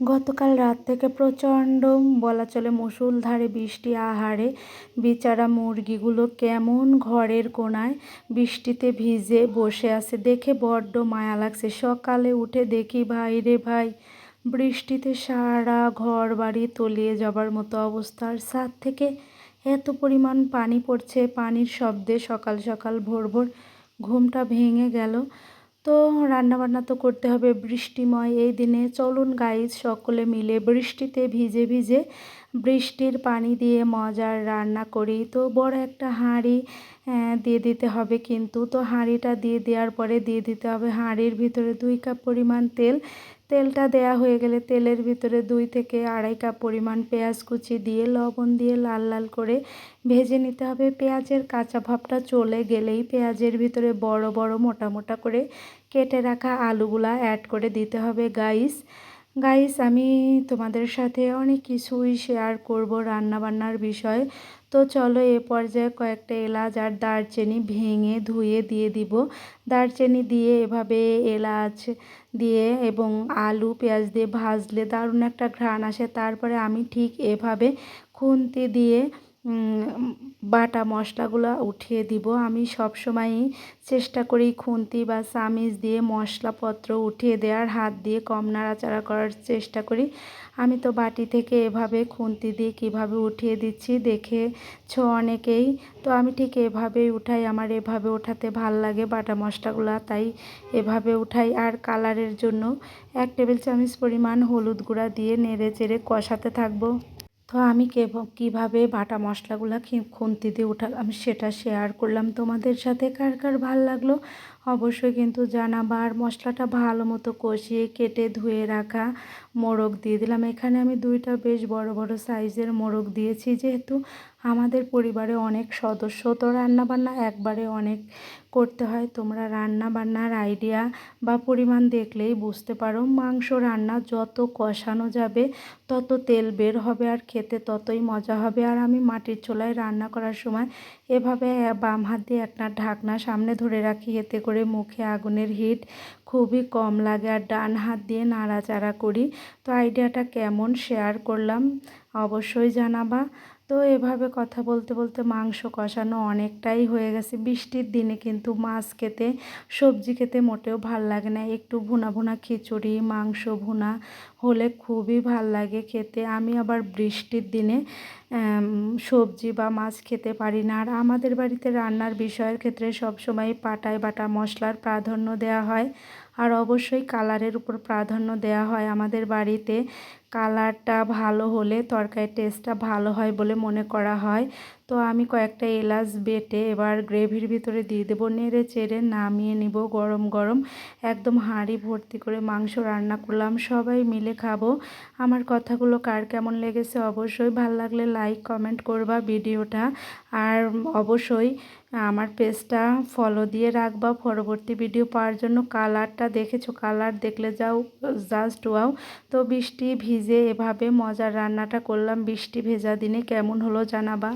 গতকাল রাত থেকে প্রচণ্ড বলা চলে মুষলধারে বৃষ্টি আহারে বিচারা মুরগিগুলো কেমন ঘরের কোনায় বৃষ্টিতে ভিজে বসে আছে। দেখে বড্ড মায়া লাগছে। সকালে উঠে দেখি, ভাই রে ভাই, বৃষ্টিতে সারা ঘর বাড়ি তলিয়ে যাবার মতো অবস্থার ছাদ থেকে এত পরিমাণ পানি পড়ছে। পানির শব্দে সকাল সকাল ভোর ভোর ঘুমটা ভেঙে গেল। তো রান্নাবান্না তো করতে হবে বৃষ্টিময় এই দিনে। চলুন গাইজ সকলে মিলে বৃষ্টিতে ভিজে ভিজে বৃষ্টির পানি দিয়ে মজার রান্না করি। তো বড় একটা হাঁড়ি দিয়ে দিতে হবে কিন্তু। তো হাঁড়িটা দিয়ে দেওয়ার পরে দিয়ে দিতে হবে হাঁড়ির ভিতরে দুই কাপ পরিমাণ তেল। তেলটা দেয়া হয়ে গেলে তেলের ভিতরে দুই থেকে আড়াই কাপ পরিমাণ পেঁয়াজ কুচি দিয়ে, লবণ দিয়ে লাল লাল করে ভেজে নিতে হবে। পেঁয়াজের কাঁচা ভাবটা চলে গেলেই পেঁয়াজের ভিতরে বড় বড় মোটা মোটা করে কেটে রাখা আলুগুলা অ্যাড করে দিতে হবে। গাইস গাইস আমি তোমাদের সাথে অনেক কিছুই শেয়ার করব রান্নাবান্নার বিষয়। তো চলো এ পর্যায়ে কয়েকটা এলাচ আর দারচিনি ভেঙে ধুয়ে দিয়ে দিব। দারচিনি দিয়ে এভাবে এলাচ দিয়ে এবং আলু, পেঁয়াজ দিয়ে ভাজলে দারুণ একটা ঘ্রাণ আসে। তারপরে আমি ঠিক এভাবে খুন্তি দিয়ে বাটা মশলাগুলো উঠিয়ে দিব। আমি সব সময়ই চেষ্টা করি খুন্তি বা চামিচ দিয়ে মশলাপত্র উঠিয়ে দেওয়ার, হাত দিয়ে কম নাড়াচাড়া করার চেষ্টা করি। আমি তো বাটি থেকে এভাবে খুন্তি দিয়ে কীভাবে উঠিয়ে দিচ্ছি দেখেছ অনেকেই, তো আমি ঠিক এভাবেই উঠাই। আমার এভাবে ওঠাতে ভালো লাগে বাটা মশলাগুলো, তাই এভাবে উঠাই। আর কালারের জন্য এক টেবিল চামচ পরিমাণ হলুদ গুঁড়া দিয়ে নেড়ে চেড়ে কষাতে থাকব। তো আমি কীভাবে বাটা মশলাগুলো খুন্তি দিয়ে উঠালাম সেটা শেয়ার করলাম তোমাদের সাথে। কার কার ভালো লাগল অবশ্যই কিন্তু জানাবার মশলাটা ভালো মতো কষিয়ে কেটে ধুয়ে রাখা মোরগ দিয়ে দিলাম। এখানে আমি দুইটা বেশ বড় বড় সাইজের মোরগ দিয়েছি। যেহেতু আমাদের পরিবারে অনেক সদস্য তো রান্নাবান্না একবারে অনেক করতে হয়। তোমরা রান্না বান্নার আইডিয়া বা পরিমাণ দেখলেই বুঝতে পারো। মাংস রান্না যত কষানো যাবে, তত তেল বের হবে আর খেতে ততই মজা হবে। আর আমি মাটির চোলায় রান্না করার সময় এভাবে বাম হাত দিয়ে একটা ঢাকনা সামনে ধরে রাখি। এতে করে মুখে আগুনের হিট খুবই কম লাগে আর ডান হাত দিয়ে নাড়াচাড়া করি। তো আইডিয়াটা কেমন? শেয়ার করলাম। অবশ্যই জানাবা। তো এভাবে কথা বলতে বলতে মাংস কষানো অনেকটাই হয়ে গেছে। বৃষ্টির দিনে কিন্তু মাছ খেতে, সবজি খেতে মোটেও ভালো লাগে না। একটু ভুনা ভুনা খিচুড়ি, মাংস ভুনা হলে খুবই ভালো লাগে খেতে। আমি আবার বৃষ্টির দিনে সবজি বা মাছ খেতে পারি না। আর আমাদের বাড়িতে রান্নার বিষয়ের ক্ষেত্রে সবসময় পাটায় বাটা মশলার প্রাধান্য দেওয়া হয়। আর অবশ্যই কালারের উপর প্রাধান্য দেওয়া হয়। আমাদের বাড়িতে কালারটা ভালো হলে তরকারির টেস্টটা ভালো হয় বলে মনে করা হয়। তো আমি কয়েকটা এলাচ বেটে এবার গ্রেভির ভিতরে দিয়ে দেবো, নেড়ে চেড়ে নামিয়ে নিব গরম গরম। একদম হাঁড়ি ভর্তি করে মাংস রান্না করলাম, সবাই মিলে খাব। আমার কথাগুলো কার কেমন লেগেছে অবশ্যই ভালো লাগলে লাইক কমেন্ট করবা ভিডিওটা। আর অবশ্যই আমার পেজটা ফলো দিয়ে রাখবা, পরবর্তী ভিডিও পাওয়ার জন্য কালারটা দেখেছ কালার দেখলে যাও জাস্ট ওয়াও তো বৃষ্টি ভিজে এভাবে মজার রান্নাটা করলাম, বৃষ্টি ভেজা দিনে কেমন হলো জানাবা।